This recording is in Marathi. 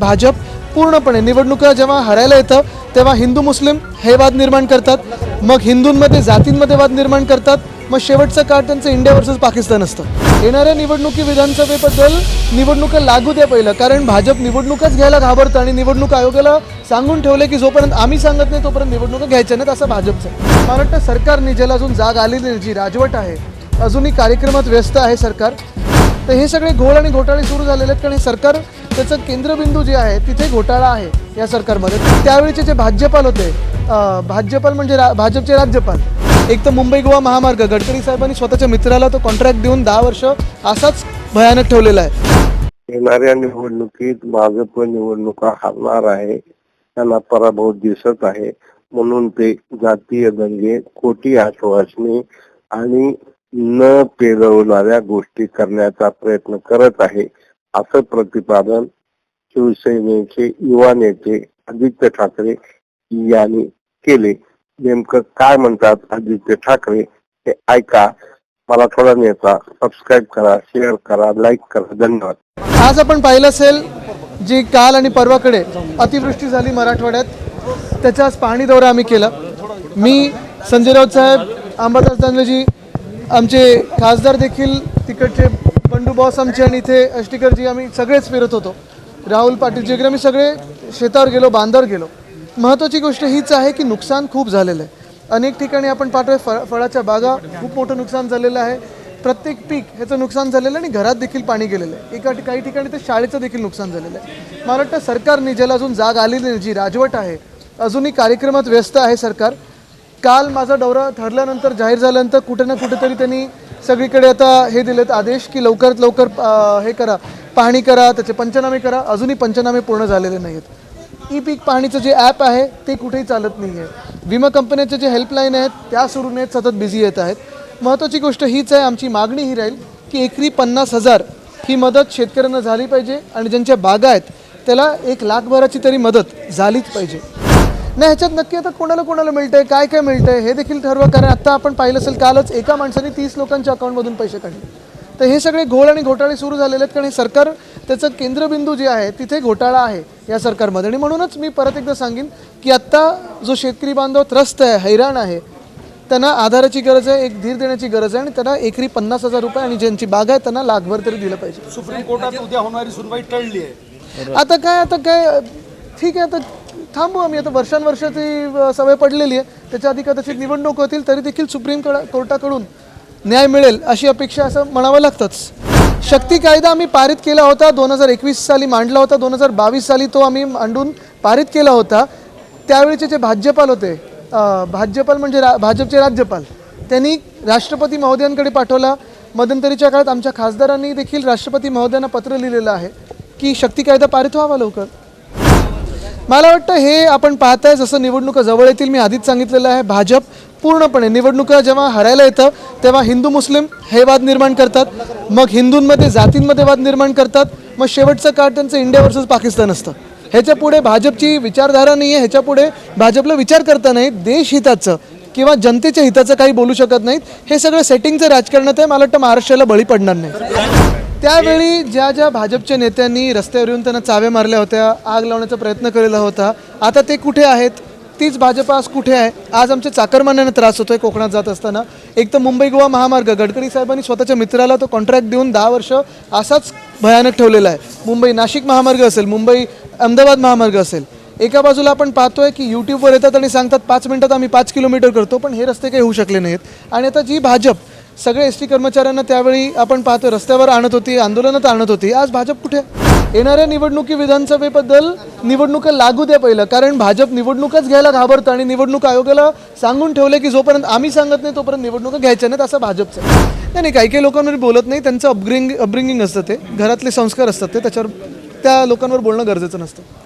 भाजप पूर्णपणे निवडणुका जेव्हा हरायला येतं तेव्हा हिंदू मुस्लिम हे वाद निर्माण करतात. मग हिंदूंमध्ये जातींमध्ये वाद निर्माण करतात. मग शेवटचं काळ त्यांचं इंडिया वर्सेस पाकिस्तान असतं. येणाऱ्या निवडणुकी विधानसभेबद्दल निवडणुका लागू द्या पहिलं कारण भाजप निवडणुकाच घ्यायला घाबरतं आणि निवडणूक आयोगाला सांगून ठेवलं की जोपर्यंत आम्ही सांगत नाही तोपर्यंत निवडणुका घ्यायच्या नाहीत असं भाजपचं आहे. मला वाटतं सरकारने ज्याला अजून जाग आलेली नाही जी राजवट आहे अजूनही कार्यक्रमात व्यस्त आहे सरकार. तर हे सगळे घोळ आणि घोटाळे सुरू झालेले आहेत कारण हे सरकार त्याचं केंद्रबिंदू जे आहे तिथे घोटाळा आहे या सरकारमध्ये. त्यावेळीचे जे भाज्यपाल होते भाज्यपाल म्हणजे रा भाजपचे राज्यपाल. एक तर मुंबई गोवा महामार्ग गडकरी साहेबांनी स्वतःच्या मित्राला तो कॉन्ट्रॅक्ट देऊन दहा वर्ष असाच भयानक ठेवलेला आहे. येणाऱ्या निवडणुकीत भाजप निवडणुका हरणार आहे त्यांना पराभव दिसत आहे. म्हणून ते जातीय दंगे खोटी आश्वासने आणि न पेरवणाऱ्या गोष्टी करण्याचा प्रयत्न करत आहे. असं प्रतिपादन शिवसेनेचे युवा नेते आदित्य ठाकरे यांनी केले. नेमकं काय म्हणतात आदित्य ठाकरे हे ऐका. मला थोडा नेता सबस्क्राईब करा शेअर करा लाईक करा. धन्यवाद. आज आपण पाहिलं असेल जी काल आणि परवाकडे अतिवृष्टी झाली मराठवाड्यात त्याचा आज पाहणी दौरा आम्ही केला. मी संजय राऊत साहेब अंबादास दानवेजी आमचे खासदार देखील तिकडचे बंडू बॉस आमचे आणि इथे अष्टीकरजी आम्ही सगळेच फिरत होतो. राहुल पाटीलजी वगैरे आम्ही सगळे शेतावर गेलो बांधावर गेलो. महत्त्वाची गोष्ट हीच आहे की नुकसान खूप झालेलं आहे. अनेक ठिकाणी आपण पाहतोय फळ फळाच्या बागा खूप मोठं नुकसान झालेलं आहे. प्रत्येक पीक ह्याचं नुकसान झालेलं आहे आणि घरात देखील पाणी गेलेलं आहे. एका काही ठिकाणी तर शाळेचं देखील नुकसान झालेलं आहे. मला वाटतं सरकारने ज्याला अजून जाग आलेली नाही जी राजवट आहे अजूनही कार्यक्रमात व्यस्त आहे सरकार. काल माझा दौरा ठरल्यानंतर जाहीर झाल्यानंतर कुठे ना कुठेतरी त्यांनी सगळीकडे आता हे दिलेत आदेश की लवकरात लवकर हे करा पाहणी करा त्याचे पंचनामे करा. अजूनही पंचनामे पूर्ण झालेले नाहीत ई पीक पाहणीचं जे ॲप आहे ते कुठेही चालत नाही आहे विमा कंपन्याचे जे हेल्पलाईन आहेत त्या सुरू नाहीत सतत बिझी येत आहेत. महत्त्वाची गोष्ट हीच आहे आमची मागणी ही राहील की एकरी पन्नास हजार ही मदत शेतकऱ्यांना झाली पाहिजे आणि ज्यांच्या बागा आहेत त्याला एक लाखभराची तरी मदत झालीच पाहिजे. नाही ह्याच्यात नक्की आता कोणाला कोणाला मिळतंय काय काय मिळतंय हे देखील ठरवा कारण आता आपण पाहिलं असेल कालच एका माणसाने तीस लोकांच्या अकाउंटमधून पैसे काढले. तर हे सगळे घोळ आणि घोटाळे सुरू झालेले आहेत कारण हे सरकार त्याचं केंद्रबिंदू जे आहे तिथे घोटाळा आहे या सरकारमध्ये. आणि म्हणूनच मी परत एकदा सांगेन की आत्ता जो शेतकरी बांधव त्रस्त आहे हैराण आहे त्यांना आधाराची गरज आहे एक धीर देण्याची गरज आहे आणि त्यांना एकरी पन्नास हजार रुपये आणि ज्यांची बाग आहे त्यांना लाखभर तरी दिलं पाहिजे. सुप्रीम कोर्टात उद्या होणारी सुनवाई टळली आहे. आता काय आता काय ठीक आहे आता थांबू आम्ही आता वर्षानुवर्ष ती सवय पडलेली आहे. त्याच्या आधी कदाचित निवडणूक होतील तरी देखील सुप्रीम कोर्टाकडून न्याय मिळेल अशी अपेक्षा असं म्हणावं लागतंच. शक्ती कायदा आम्ही पारित केला होता दोन हजार एकवीस साली मांडला होता दोन हजार बावीस साली तो आम्ही मांडून पारित केला होता. त्यावेळेचे जे भाज्यपाल होते भाज्यपाल म्हणजे रा भाजपचे राज्यपाल त्यांनी राष्ट्रपती महोदयांकडे पाठवला. मध्यंतरीच्या काळात आमच्या खासदारांनी देखील राष्ट्रपती महोदयांना पत्र लिहिलेलं आहे की शक्ती कायदा पारित व्हावा लवकर. मला वाटतं हे आपण पाहताय जसं निवडणुका जवळ येतील मी आधीच सांगितलेलं आहे भाजप पूर्णपणे निवडणुका जेव्हा हरायला येतं तेव्हा हिंदू मुस्लिम हे वाद निर्माण करतात. मग हिंदूंमध्ये जातींमध्ये वाद निर्माण करतात. मग शेवटचं काळ त्यांचं इंडिया वर्सेस पाकिस्तान असतं. ह्याच्या पुढे भाजपची विचारधारा नाही आहे ह्याच्या पुढे भाजपला विचार करता नाही देशहिताचं किंवा जनतेच्या हिताचं काही बोलू शकत नाहीत. हे सगळं सेटिंगचं राजकारणात आहे. मला वाटतं महाराष्ट्राला बळी पडणार नाही. त्यावेळी ज्या ज्या भाजपच्या नेत्यांनी रस्त्यावर येऊन त्यांना चाव्या मारल्या होत्या आग लावण्याचा प्रयत्न केलेला होता आता ते कुठे आहेत? तीच भाजप आज कुठे आहे? आज आमच्या चाकरमान्यांना त्रास होतोय कोकणात जात असताना. एक तर मुंबई गोवा महामार्ग गडकरी साहेबांनी स्वतःच्या मित्राला तो कॉन्ट्रॅक्ट देऊन दहा वर्ष असाच भयानक ठेवलेला आहे. मुंबई नाशिक महामार्ग असेल मुंबई अहमदाबाद महामार्ग असेल एका बाजूला आपण पाहतोय की यूट्यूबवर येतात आणि सांगतात पाच मिनिटात आम्ही पाच किलोमीटर करतो पण हे रस्ते काही होऊ शकले नाहीत. आणि आता जी भाजप सगळे एस टी कर्मचाऱ्यांना त्यावेळी आपण पाहतो रस्त्यावर आणत होती आंदोलनात आणत होती. आज भाजप कुठे? येणाऱ्या निवडणुकी विधानसभेबद्दल निवडणुका लागू द्या पहिलं कारण भाजप निवडणुकाच घ्यायला घाबरतं आणि निवडणूक आयोगाला सांगून ठेवलं की जोपर्यंत आम्ही सांगत नाही तोपर्यंत निवडणुका घ्यायच्या नाहीत असं भाजपचं आहे. नाही नाही काही काही लोकांवर बोलत नाही त्यांचं अपग्रिंग अपब्रिंगिंग असतं ते. घरातले संस्कार असतात ते त्याच्यावर त्या लोकांवर बोलणं गरजेचं नसतं.